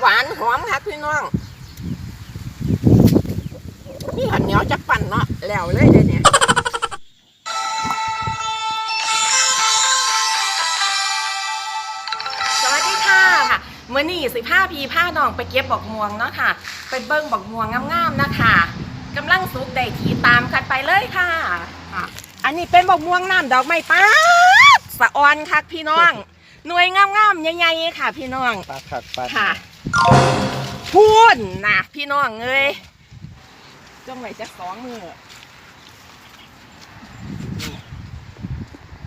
หวานหอมครับพี่น้องนี่ขันเหนียวจะปั่นเนาะแล้วเลยเดี๋ยวเนี่ยสวัสดีค่ะเมื่อนี่สิผ้าพีผ้าน้องไปเก็บบอกม่วงเนาะค่ะ ไปเบิ้งบอกม่วงงามๆนะคะกำลังสุกได้ทีตามกันไปเลยค่ะค่ะ อันนี้เป็นบอกม่วงน้ำดอกไม้ป้าดสะออนค่ะพี่น้องหน่วยงามๆใหญ่ๆค่ะ พี่น้องปลาขัดปลาค่ะ พูนนะพี่น้องเอ้ยจ้องไว้จะสองมือนี่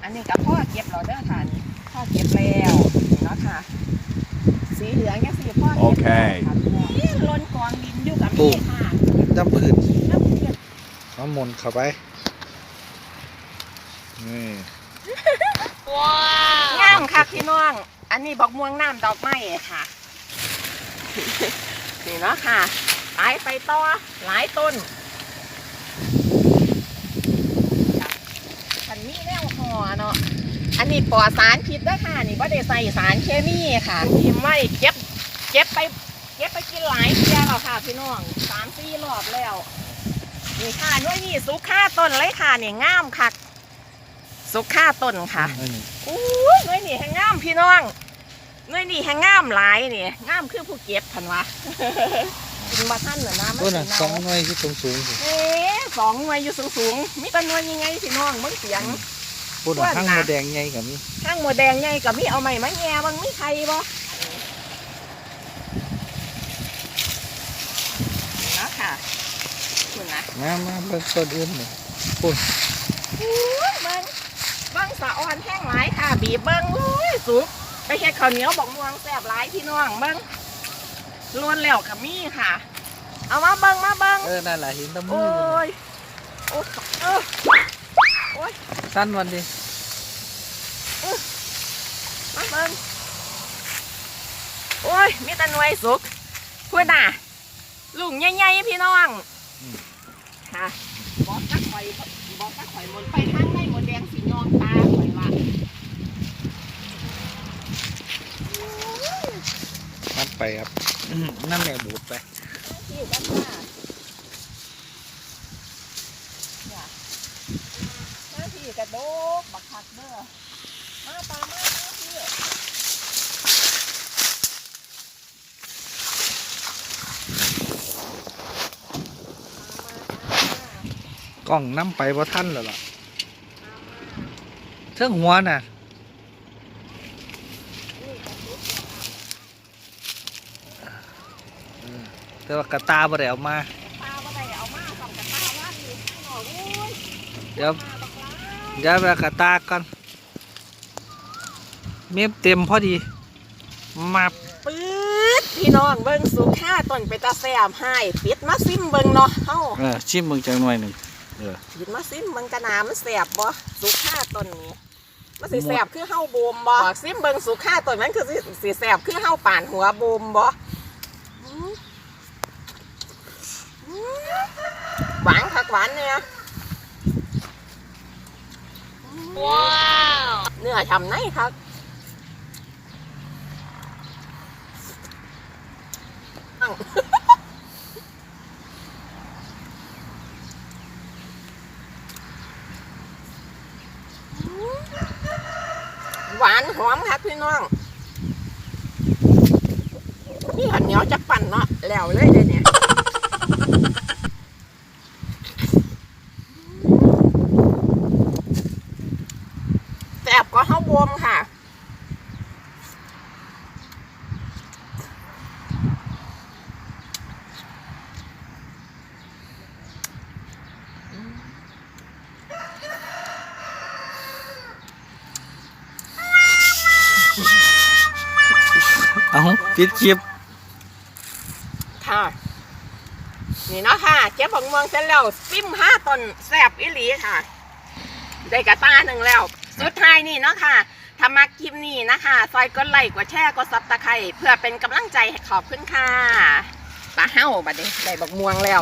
อันนี้กับพ่อเก็บเราเด้อค่ะนี่พ่อเก็บแล้วนี่เนาะค่ะ สีเหลืองเนี่ยสีพ่อเก็บโอเคแล้วค่ะนี่ลนกองดินอยู่กับนี่ค่ะน้ำผืนน้ำเกลือน้ำมนต์เข้าไปนี่งามค่ะพี่น้อง อันนี้บอกม่วงน้ำดอกไม้ค่ะ นี่เนาะค่ะไปไปต่อหลายต้นคันนี้แนวห่อเนาะอันนี้ปลอดสารพิษเด้วยค่ะ นี่ว่าได้ใส่สารเคมีค่ะทีมไว้เก็บเก็บไปเก็บไปกินหลายเที่ยแล้วค่ะพี่น้องสามสี่รอบแล้วนี่ค่ะหน้วยนี่สุกค่าต้นเลยค่ะนี่งามค่ะสุกค่าต้นค่ะอันนี้อู้ยหน้วยนี่แห้งงามพี่น้องห น้วยนี่แห้งงามหลายนี่งามคือผู้เก็บพันวะกินมาท่านเหรอนะมันต้นสิอะเนาสองหน่วยที่สูงสูงสิเอ๊ะสองหน่วยอยู่สูงๆมีแตัหน่วยยังไงพี่น้องมึงเสียงพูดอะข้างมาแดงไงกับนี่ข้างหมดแดงไงกับมีเอาใหม่มาแง่มันไม่ใครบ่นี่นะค่ะคุณนะ มามาเบิ่งต้นอื่นนี่พูดอู้ยเบิ้งเบิ้งสะออนแห้งหลายค่ะ บีบเบิ้งอุ้ยสุก ไปแค่ข้าวเหนียวบอกม่วงแซ่บหลายพี่น้องเบิ้งล้วนแล้วกับมีค่ะ เอามาเบิ้งมาเบิ้งเออ นั่นแหละหินตะมืโอ้อยโอ้เออโอ้ยสั้นวันดิมาเบิ้งโอ้ยมีแต่หน่วยสุกพูดน่ะลุงใหญ่ๆพี่น้องค่ะบอกสักข่อยบอกสักข่อยหมนไปทางในหมดแดงสีนองตา ข่อยว่านัดไปครับ นั่นแหละบูดไปที่กันค่ะเนี่ยหน้าที่กระโดกบักคักเด้อมาตามมาหน้าที่กล้องน้ำไปว่าท่านแล้วล่ะเทิงหัวน่ะเออ แต่ว่ากระตาบ่ได้เอามา ตาบ่ได้เอามาส่องกับตาว่าดีข้างนอกโอ้ยเดี๋ยวตาบักหลายเดี๋ยวไปเอากระตาก่อนเมียเต็มพอดี มาปื๊ดพี่น้องเบิ่งสุค่าต้นไปตาแซมให้ปิดมาซิมเบิ่งเนาะเฮาเออชิมมึงจังหน่อยหนึ่งเออ ปิดมาซิมเบิ่งกะหนามันแสบบ่สุค่าต้นนี้มันสิแสบคือเฮาบูมบ่บอกซิมเบิ่งสุค่าต้นมันคือสิสิแสบคือเฮาป่านหัวบูมบ่อืมอืม หวานคักหวานเนี่ยว้าวเนื้อฉ่ำในครับอ้าวหวานหอมครับพี่น้องนี่ขันเหนียวจะปั่นเนาะแล้วเลยเดี๋ยวนี้แสบ ก็ข้าวบวมค่ะ เอาปิดคลิปค่ะนี่เนาะค่ะเจ๊บของเมืองเสร็จแล้วซิมห้าต้นแซบอิหลีค่ะ ได้กระตาหนึ่งแล้ว สุดท้ายนี่เนาะค่ะถ้ามาคลิปนี้นะคะซอยกดไลค์กดแชร์กดซับตะไคร้เพื่อเป็นกำลังใจให้ขอบคุณค่ะตาเฮ้าบัดนี้ได้บักม่วงแล้ว